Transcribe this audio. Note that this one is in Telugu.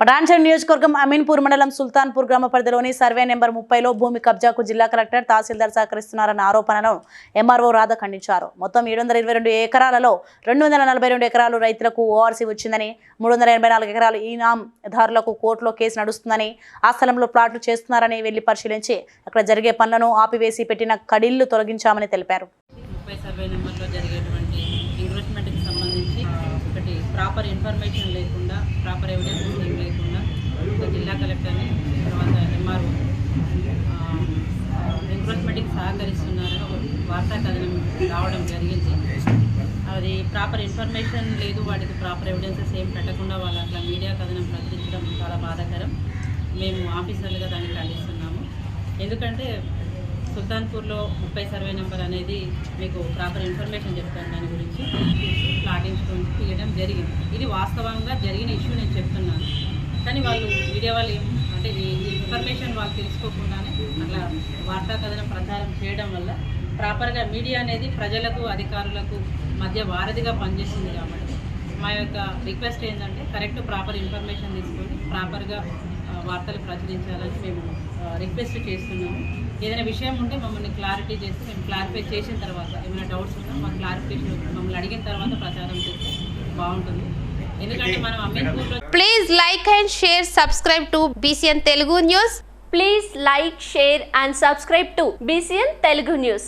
పటాన్చర్ నియోజకవర్గం అమీన్పూర్ మండలం సుల్తాన్పూర్ గ్రామ పరిధిలోని సర్వే నెంబర్ ముప్పైలో భూమి కబ్జాకు జిల్లా కలెక్టర్ తహసీల్దార్ సహకరిస్తున్నారన్న ఆరోపణలను ఎంఆర్ఓ రాధ ఖండించారు. మొత్తం ఏడు వందల ఇరవై రెండు ఎకరాలలో రెండు వందల నలభై రెండు ఎకరాలు రైతులకు ఓఆర్సీ వచ్చిందని మూడు వందల ఎనభై నాలుగు ఎకరాలు కోర్టులో కేసు నడుస్తుందని ఆ స్థలంలో ప్లాట్లు చేస్తున్నారని వెళ్ళి పరిశీలించి అక్కడ జరిగే పనులను ఆపివేసి పెట్టిన కడిళ్ళు తొలగించామని తెలిపారు. ముప్పై సర్వే నెంబర్లో జరిగేటువంటి ఇన్వెస్ట్మెంట్కి సంబంధించి ఒకటి ప్రాపర్ ఇన్ఫర్మేషన్ లేకుండా ప్రాపర్ ఎవిడెన్స్ ఏం లేకుండా ఒక జిల్లా కలెక్టర్ని తర్వాత ఎంఆర్ఓ ఎన్క్రోచ్మెంట్కి సహకరిస్తున్నారని ఒక వార్తా కథనం రావడం జరిగింది. అది ప్రాపర్ ఇన్ఫర్మేషన్ లేదు వాటికి ప్రాపర్ ఎవిడెన్సెస్ ఏం పెట్టకుండా వాళ్ళు అట్లా మీడియా కథనం ప్రచురించడం చాలా బాధాకరం. మేము ఆఫీసర్లుగా దాన్ని ఖండిస్తున్నాము. ఎందుకంటే సుల్తాన్పూర్లో ముప్పై సర్వే నెంబర్ అనేది మీకు ప్రాపర్ ఇన్ఫర్మేషన్ చెప్తాను దాని గురించి. ప్లాటింగ్స్ గురించి తీయడం జరిగింది. ఇది వాస్తవంగా జరిగిన ఇష్యూ నేను చెప్తున్నాను. కానీ వాళ్ళు మీడియా వాళ్ళు అంటే ఈ ఇన్ఫర్మేషన్ వాళ్ళు తెలుసుకోకుండానే అట్లా వార్తా కథనం ప్రచారం చేయడం వల్ల ప్రాపర్గా మీడియా అనేది ప్రజలకు అధికారులకు మధ్య వారధిగా పనిచేస్తుంది కాబట్టి మా యొక్క రిక్వెస్ట్ ఏంటంటే కరెక్ట్ ప్రాపర్ ఇన్ఫర్మేషన్ తీసుకొని ప్రాపర్గా వార్తలు ప్రచురించాలని మేము రిక్వెస్ట్ చేస్తున్నాము. ఏదైనా విషయం ఉంటే మమ్మల్ని క్లారిటీ చేసి మేము క్లారిఫై చేసిన తర్వాత ఏమైనా డౌట్స్ ఉన్నా మాకు క్లారిఫికేషన్ మమ్మల్ని అడిగిన తర్వాత ప్రచారం చేస్తే బాగుంటుంది. ఎందుకంటే మనం అమీన్పూర్లో please like and share subscribe to BCN Telugu news please like share and subscribe to BCN Telugu news